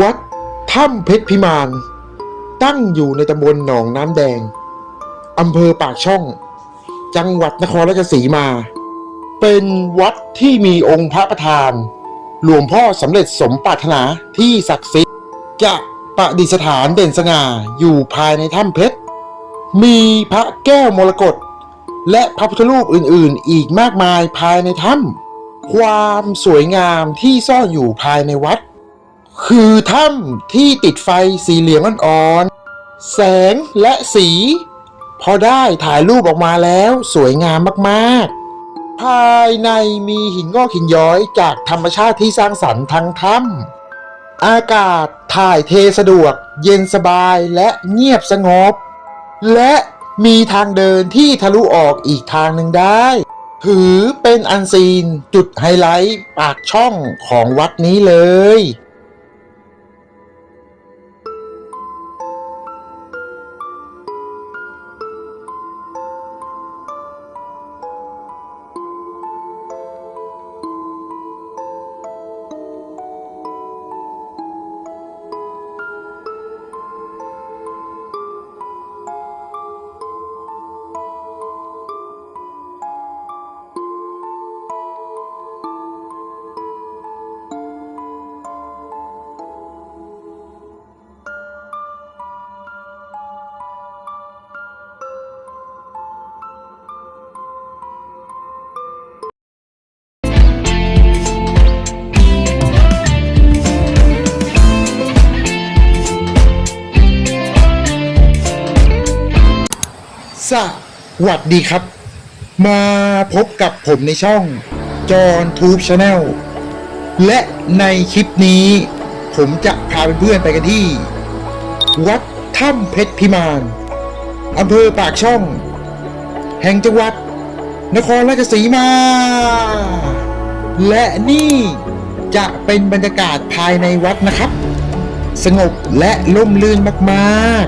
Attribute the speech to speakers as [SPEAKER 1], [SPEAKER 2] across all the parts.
[SPEAKER 1] วัดถ้ำเพชรพิมาน ตั้งอยู่ในตำบลหนองน้ำแดงอำเภอปากช่อง จังหวัดนครราชสีมา เป็นวัดที่มีองค์พระประธาน หลวงพ่อสำเร็จสมปรารถนาที่ศักดิ์สิทธิ์จะประดิษฐานเด่นสง่าอยู่ภายในถ้ำเพชร มีพระแก้วมรกตและพระพุทธรูปอื่น ๆ อีกมากมายภายในถ้ำความสวยงามที่ซ่อนอยู่ภายในวัด คือถ้ำที่ติดไฟสีเหลืองอ่อนๆ แสงและสี พอได้ถ่ายรูปออกมาแล้วสวยงามมากๆ ภายในมีหินงอกหินย้อยจากธรรมชาติที่สร้างสรรค์ทั้งถ้ำอากาศถ่ายเทสะดวก เย็นสบายและเงียบสงบ และมีทางเดินที่ทะลุออกอีกทางหนึ่งได้ ถือเป็นอันซีนจุดไฮไลท์ปากช่องของวัดนี้เลย สวัสดีครับ มาพบกับผมในช่องจอห์นทูบชาแนลและในคลิปนี้ ผมจะพาเพื่อนๆไปกันที่ วัดถ้ำเพชรพิมานอำเภอปากช่อง แห่งจังหวัด นครราชสีมา และนี่จะเป็นบรรยากาศภายในวัดนะครับ สงบและล่มลื่นมาก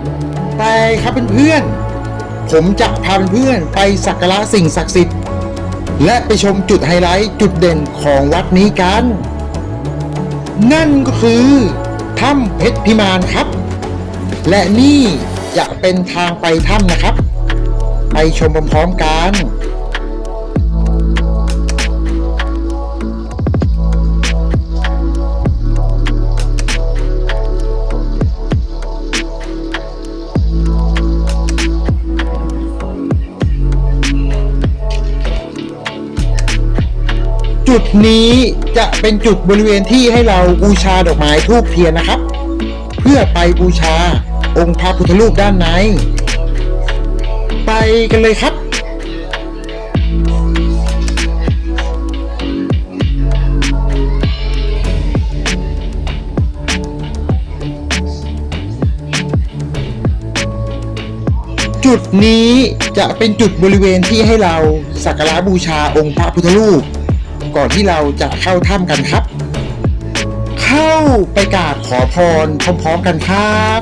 [SPEAKER 1] ๆแต่ครับเพื่อนๆ ผมจะพาเพื่อนไปสักการะสิ่งศักดิ์สิทธิ์ และไปชมจุดไฮไลท์จุดเด่นของวัดนี้กัน นั่นก็คือถ้ำเพชรพิมานครับ และนี่จะเป็นทางไปถ้ำนะครับ ไปชมพร้อมๆกัน จุดนี้จะเป็นจุดบริเวณที่ให้เราบูชาดอกไม้ทูบเทียนนะครับ เพื่อไปบูชาองค์พระพุทธรูปด้านใน ไปกันเลยครับจุดนี้จะเป็นจุดบริเวณที่ให้เราสักการะบูชาองค์พระพุทธรูป ก่อนที่เราจะเข้าถ้ำกันครับ เข้าไปกราบขอพรพร้อมๆกันครับ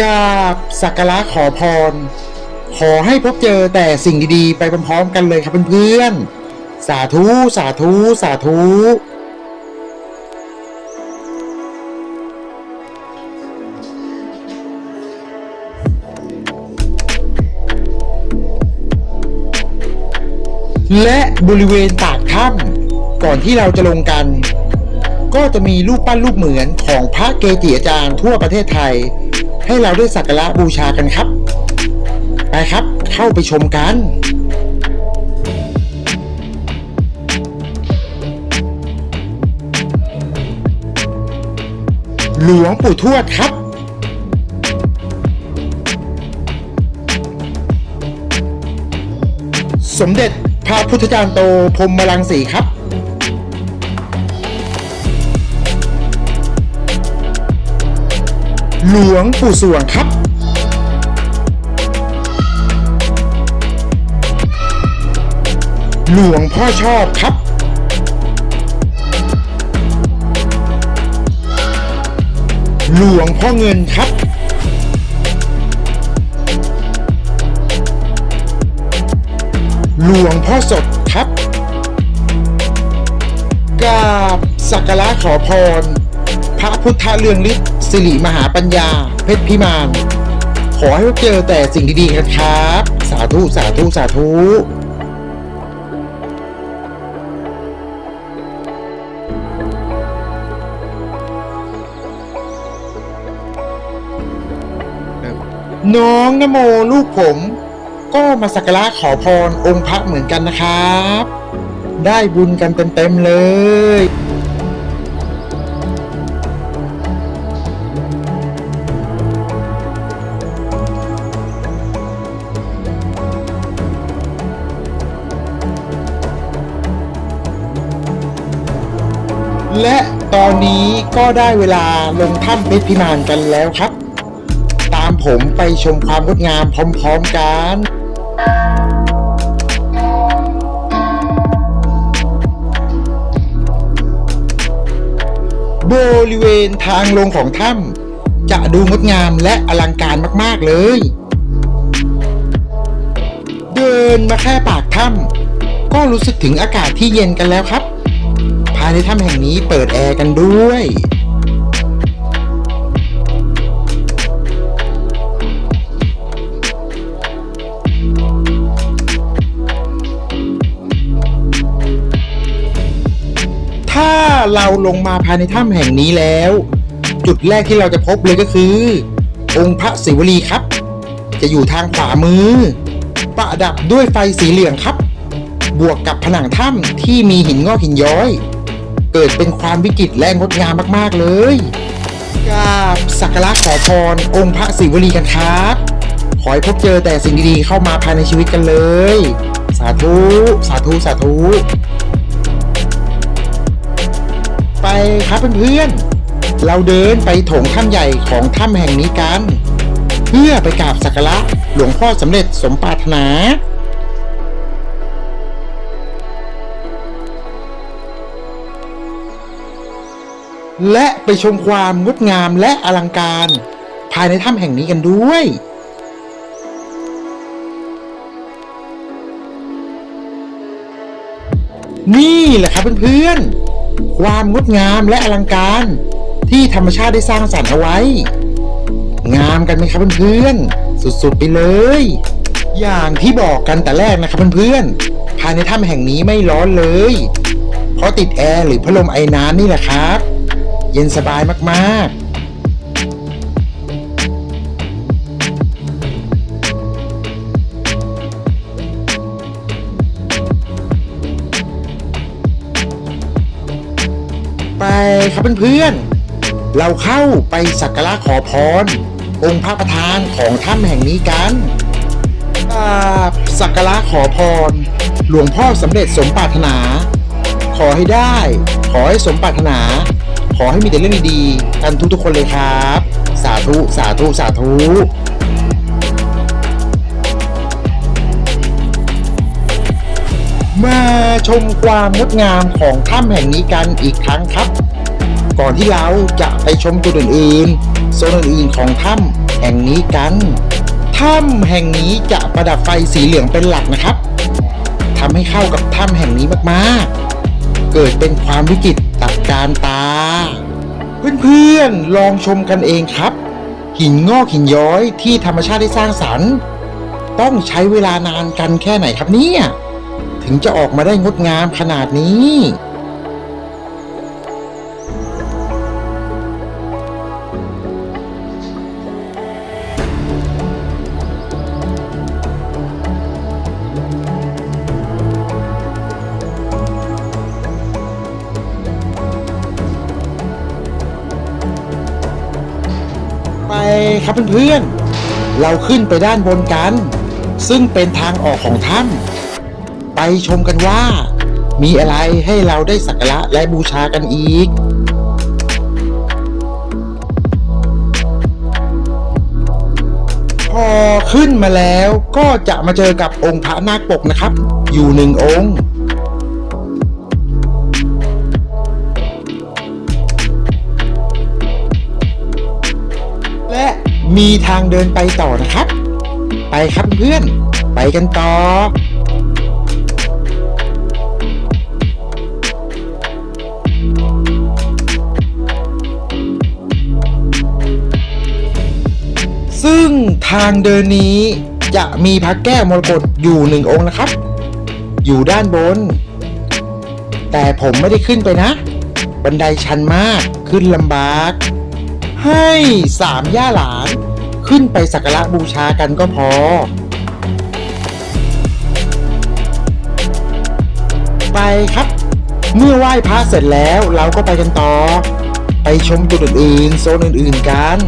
[SPEAKER 1] กราบสักการะขอพร ขอให้พบเจอแต่สิ่งดีๆ ไปพร้อมๆกันเลยครับเพื่อนๆ สาธุ สาธุ สาธุ และบริเวณปากถ้ำก่อนที่เราจะลงกัน ก็จะมีรูปปั้นรูปเหมือนของพระเกจิอาจารย์ทั่วประเทศไทย ให้เราได้สักการะบูชากันครับ ไปครับ เข้าไปชมกันหลวงปู่ทวดครับ สมเด็จพระพุทธจารย์โตพรหมรังสีครับ หลวงปู่สวงครับหลวงพ่อชอบครับ หลวงพ่อเงินครับ หลวงพ่อสดครับกราบสักการะขอพร พระพุทธเรืองฤทธิ์ สิริมหาปัญญา เพชรพิมาน ขอให้เจอแต่สิ่งดีๆกันครับ สาธุสาธุสาธุน้องนโมลูกผม ก็มาสักการะขอพรองค์พระเหมือนกันนะครับ ได้บุญกันเต็มๆเลย และตอนนี้ก็ได้เวลาลงถ้ำเพชรพิมานกันแล้วครับ ตามผมไปชมความงดงามพร้อมๆกันบริเวณทางลงของถ้ำจะดูงดงามและอลังการมากๆเลย เดินมาแค่ปากถ้ำก็รู้สึกถึงอากาศที่เย็นกันแล้วครับ ในถ้ำแห่งนี้เปิดแอร์กันด้วย ถ้าเราลงมาภายในถ้ำแห่งนี้แล้ว จุดแรกที่เราจะพบเลยก็คือ องค์พระศิวลีครับ จะอยู่ทางขวามือ ประดับด้วยไฟสีเหลืองครับบวกกับผนังถ้ำที่มีหินงอกหินย้อย เกิดเป็นความวิจิตรและงดงามมาก ๆ เลยกราบสักการะขอพรองค์พระศิวลีกันครับ ขอให้พบเจอแต่สิ่งดีๆเข้ามาภายในชีวิตกันเลย สาธุ สาธุ สาธุ ไปครับเพื่อนๆ เราเดินไปโถงถ้ำใหญ่ของถ้ำแห่งนี้กัน เพื่อไปกราบสักการะหลวงพ่อสำเร็จสมปรารถนา และไปชมความงดงามและอลังการ ภายในถ้ำแห่งนี้กันด้วย นี่แหละครับเพื่อนๆ ความงดงามและอลังการ ที่ธรรมชาติได้สร้างสรรค์เอาไว้ งามกันไหมครับเพื่อนๆ สุดๆไปเลย อย่างที่บอกกันแต่แรกนะครับเพื่อนๆ ภายในถ้ำแห่งนี้ไม่ร้อนเลย เพราะติดแอร์หรือพัดลมไอ้น้ำนี่แหละครับ เย็นสบายมากๆไปครับเพื่อนๆ เราเข้าไปสักการะขอพร องค์พระประธานของถ้ำแห่งนี้กันสักการะขอพร หลวงพ่อสำเร็จสมปรารถนา ขอให้ได้ ขอให้สมปรารถนา อให้มีแต่เรื่องดีๆกันทุกๆคนเลยครับ สาธุสาธุสาธุมาชมความงดงามของถ้ำแห่งนี้กันอีกครั้งครับ ก่อนที่เราจะไปชมจุดอื่นๆโซนอื่นๆของถ้ำแห่งนี้กันถ้ำแห่งนี้จะประดับไฟสีเหลืองเป็นหลักนะครับทำให้เข้ากับถ้ำแห่งนี้มากๆ เกิดเป็นความวิจิตรตระการตา เพื่อนๆ ลองชมกันเองครับ หินงอกหินย้อยที่ธรรมชาติได้สร้างสรรค์ ต้องใช้เวลานานกันแค่ไหนครับเนี่ย ถึงจะออกมาได้งดงามขนาดนี้ ครับเพื่อนๆ เราขึ้นไปด้านบนกัน ซึ่งเป็นทางออกของถ้ำไปชมกันว่า มีอะไรให้เราได้สักการะและบูชากันอีกพอขึ้นมาแล้วก็จะมาเจอกับองค์พระนาคปกนะครับ อยู่หนึ่งองค์ มีทางเดินไปต่อนะครับ ไปครับเพื่อน ไปกันต่อซึ่งทางเดินนี้จะมีพระแก้วมรกตอยู่หนึ่งองค์นะครับ อยู่ด้านบน แต่ผมไม่ได้ขึ้นไปนะ บันไดชันมากขึ้นลำบาก ให้สามย่าหลาน ขึ้นไปสักการะบูชากันก็พอ ไปครับ เมื่อไหว้พระเสร็จแล้วเราก็ไปกันต่อ ไปชมจุดอื่นๆโซนอื่นๆกัน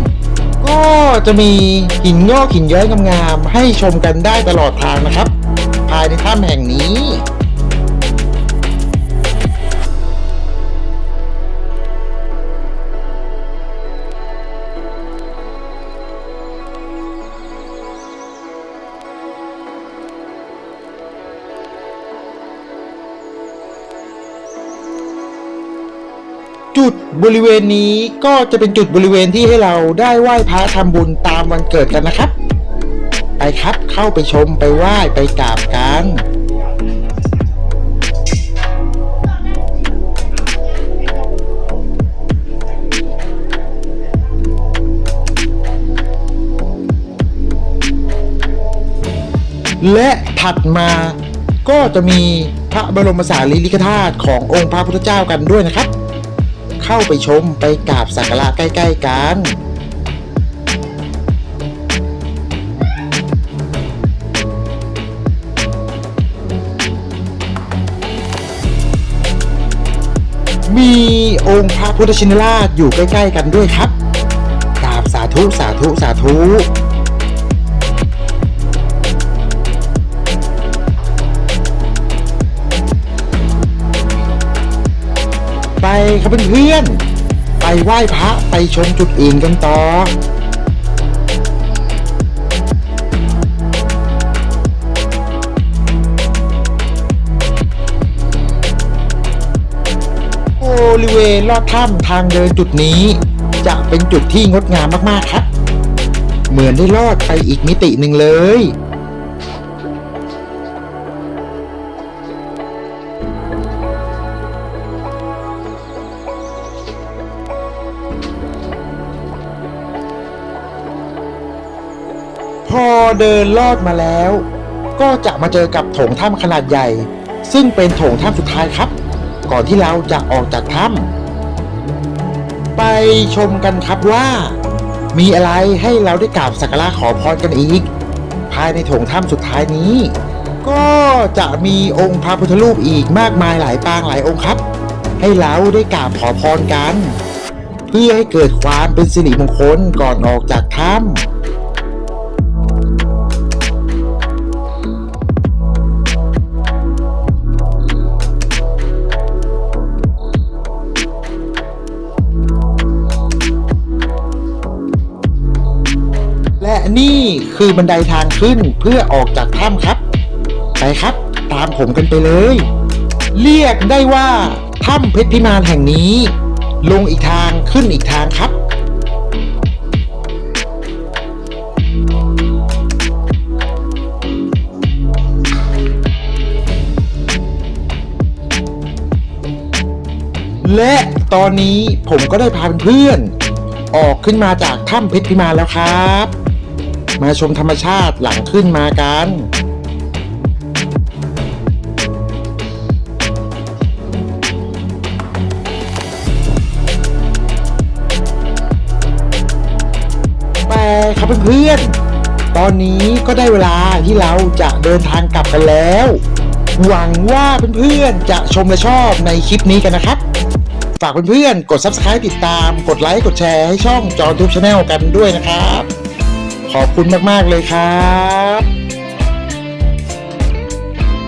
[SPEAKER 1] ก็จะมีหินงอกหินย้อยงามๆให้ชมกันได้ตลอดทางนะครับ ภายในถ้ำแห่งนี้ บริเวณนี้ก็จะเป็นจุดบริเวณที่ให้เราได้ไหว้พระทำบุญตามวันเกิดกันนะครับ ไปครับเข้าไปชมไปไหว้ไปกราบกันและถัดมาก็จะมีพระบรมสารีริกธาตุขององค์พระพุทธเจ้ากันด้วยนะครับ เข้าไปชมไปกราบสักการะใกล้ ๆ กันมีองค์พระพุทธชินราชอยู่ใกล้ ๆ กันด้วยครับกราบสาธุสาธุสาธุ ครับเพื่อนๆไปไหว้พระไปชมจุดอื่นกันต่อบริเวณลอดถ้ำทางเดินจุดนี้ จะเป็นจุดที่งดงามมากๆครับ เหมือนได้ลอดไปอีกมิติหนึ่งเลย พอเดินลอดมาแล้ว ก็จะมาเจอกับโถงถ้ำขนาดใหญ่ ซึ่งเป็นโถงถ้ำสุดท้ายครับ ก่อนที่เราจะออกจากถ้ำไปชมกันครับว่า มีอะไรให้เราได้กราบสักการะขอพรกันอีก ภายในโถงถ้ำสุดท้ายนี้ ก็จะมีองค์พระพุทธรูปอีกมากมายหลายปางหลายองค์ครับ ให้เราได้กราบขอพรกัน เพื่อให้เกิดความเป็นสิริมงคลก่อนออกจากถ้ำ นี่คือบันไดทางขึ้นเพื่อออกจากถ้ำครับ ไปครับ ตามผมกันไปเลย เรียกได้ว่าถ้ำเพชรพิมานแห่งนี้ ลงอีกทางขึ้นอีกทางครับและตอนนี้ผมก็ได้พาเพื่อนๆออกขึ้นมาจากถ้ำเพชรพิมานแล้วครับ มาชมธรรมชาติหลังขึ้นมากันแต่ครับเพื่อนๆ ตอนนี้ก็ได้เวลาที่เราจะเดินทางกลับกันแล้ว หวังว่าเพื่อนๆ จะชมและชอบในคลิปนี้กันนะครับ ฝากเพื่อนๆ กด subscribe ติดตาม กดไลค์ กดแชร์ให้ช่องจอทูบชาแนลกันด้วยนะครับ ขอบคุณมาก ๆ เลยครับ